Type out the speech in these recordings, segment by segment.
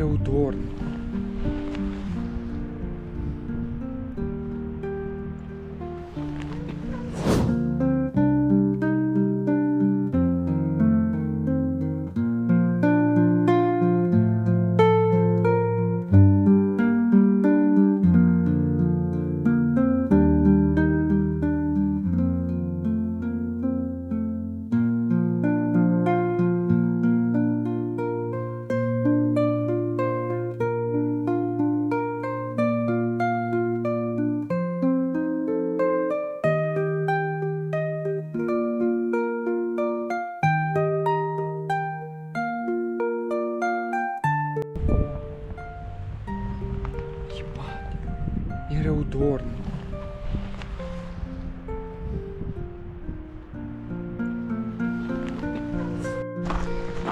Eu o Переудор.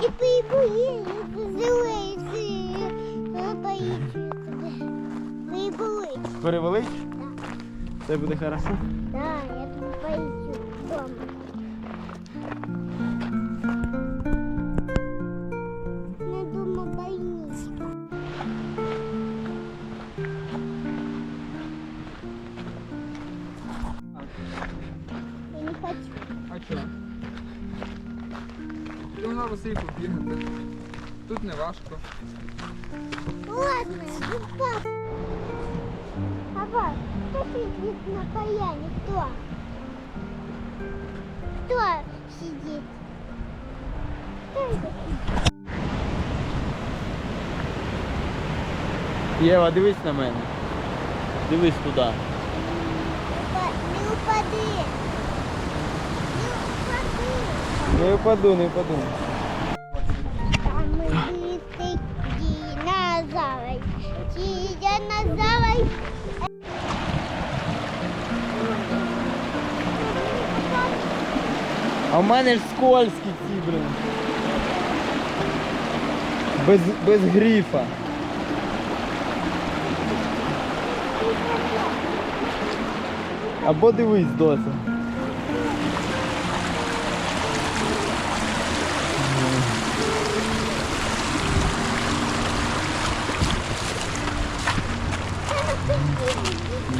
І прибули, зелені, боїться тебе. Прибули. Перевелись? Все буде хорошо. Да, я тебе боюсь дома. Не дома больничка. Хочу. А на Васильку бігати. Тут не важко. Ладно, ну пап. Папа, кто сидит на поляне? Кто? Кто сидит? Кто это сидит? Єва, дивись на мене. Дивись туди. Не упади. Не упади. Не впаду, не впаду. Самый быстрый динозавр. Динозавр. А в мене ж скользкі ці, блин. Без, без грифа. Або дивись, доця.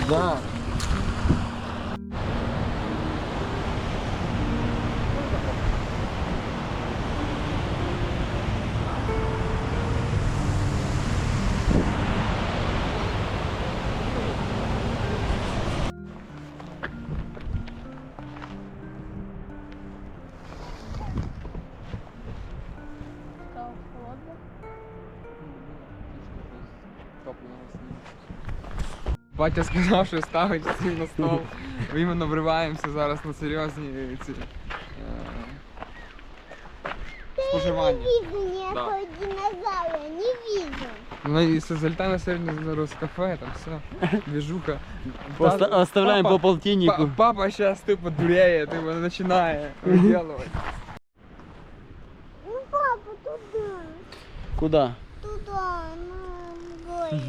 Да. Батя сказав, що ставить всім на стол. Іменно вриваємося зараз на серйозні ці е, споживання. Не вижу Да. никакого динозавра. Не вижу. Ну і все залітаємо сьогодні зараз в кафе, там все, движуха. Оста- Та- оставляем папа- по полтиннику. па- Папа сейчас типу дуреє, типу починає виділувати. Ну, папа, туда. Куда? Туда, на горы.